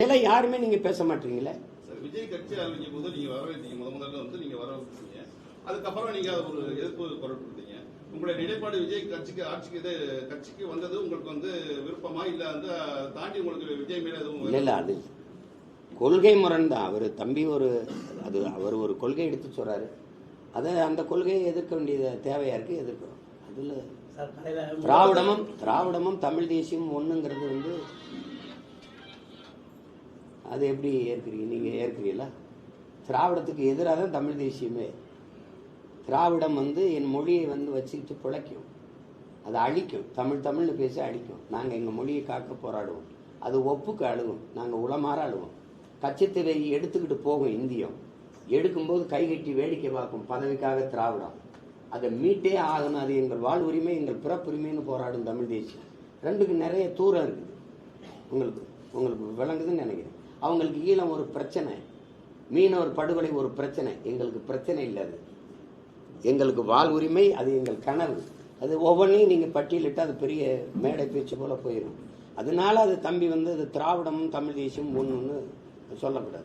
இதெல்லாம் யாருமே நீங்க பேச மாட்டீங்களே சார், விஜய் கட்சி அறிவிக்கும் போது நீங்க வரவேற்றீங்க முத முதல்ல வந்து நீங்க வரவேற்றீங்க அதுக்கப்புறம் நீங்க அது ஒரு எதிர்ப்பு குரல் கொடுத்தீங்க. உங்களுடைய நிலைப்பாடு விஜய் கட்சிக்கு ஆட்சிக்கு இது கட்சிக்கு வந்தது உங்களுக்கு வந்து விருப்பமா இல்ல வந்து தாண்டி உங்களுக்கு விஜய் மேல எதுவும் இல்ல இல்ல அது கொள்கை முரண் தான் அவர் தம்பி ஒரு அது அவர் ஒரு கொள்கை எடுத்து சொல்றாரு. அதை அந்த கொள்கையை எதிர்க்க வேண்டியது தேவையா இருக்கு? எதிர்க்கிறோம். அதுல திராவிடமும் திராவிடமும் தமிழ் தேசியம் ஒண்ணுங்கிறது வந்து அது எப்படி ஏற்கிறீங்க நீங்கள் ஏற்கிறீங்களா திராவிடத்துக்கு எதிராக தான் தமிழ் தேசியமே. திராவிடம் வந்து என் மொழியை வந்து வச்சுக்கிட்டு பிழைக்கும். அதை அழிக்கும். தமிழ் தமிழ்னு பேசி அழிக்கும். நாங்கள் எங்கள் மொழியை காக்க போராடுவோம். அது ஒப்புக்கு அழுகும் நாங்கள் உளமாற அழுவோம். கச்சத்திரை எடுத்துக்கிட்டு போகும் இந்தியம். எடுக்கும்போது கைகட்டி வேடிக்கை பார்க்கும் பதவிக்காக திராவிடம். அதை மீட்டே ஆகணும். அது எங்கள் வாழ்வுரிமை எங்கள் பிறப்புரிமைன்னு போராடும் தமிழ் தேசியம். ரெண்டுக்கு நிறைய தூரம் இருக்குது. உங்களுக்கு உங்களுக்கு விளங்குதுன்னு நினைக்கிறேன். அவங்களுக்கு ஈழம் ஒரு பிரச்சனை மீனவர் படுகொலை ஒரு பிரச்சனை. எங்களுக்கு பிரச்சனை இல்லை அது. எங்களுக்கு வாழ் உரிமை அது எங்கள் கனவு. அது ஒவ்வொன்றையும் நீங்கள் பட்டியலிட்டு அது பெரிய மேடை பேச்சு போல் போயிடும் அதனால அது தம்பி வந்து அது திராவிடமும் தமிழ் தேசியம் ஒன்று சொல்லக்கூடாது.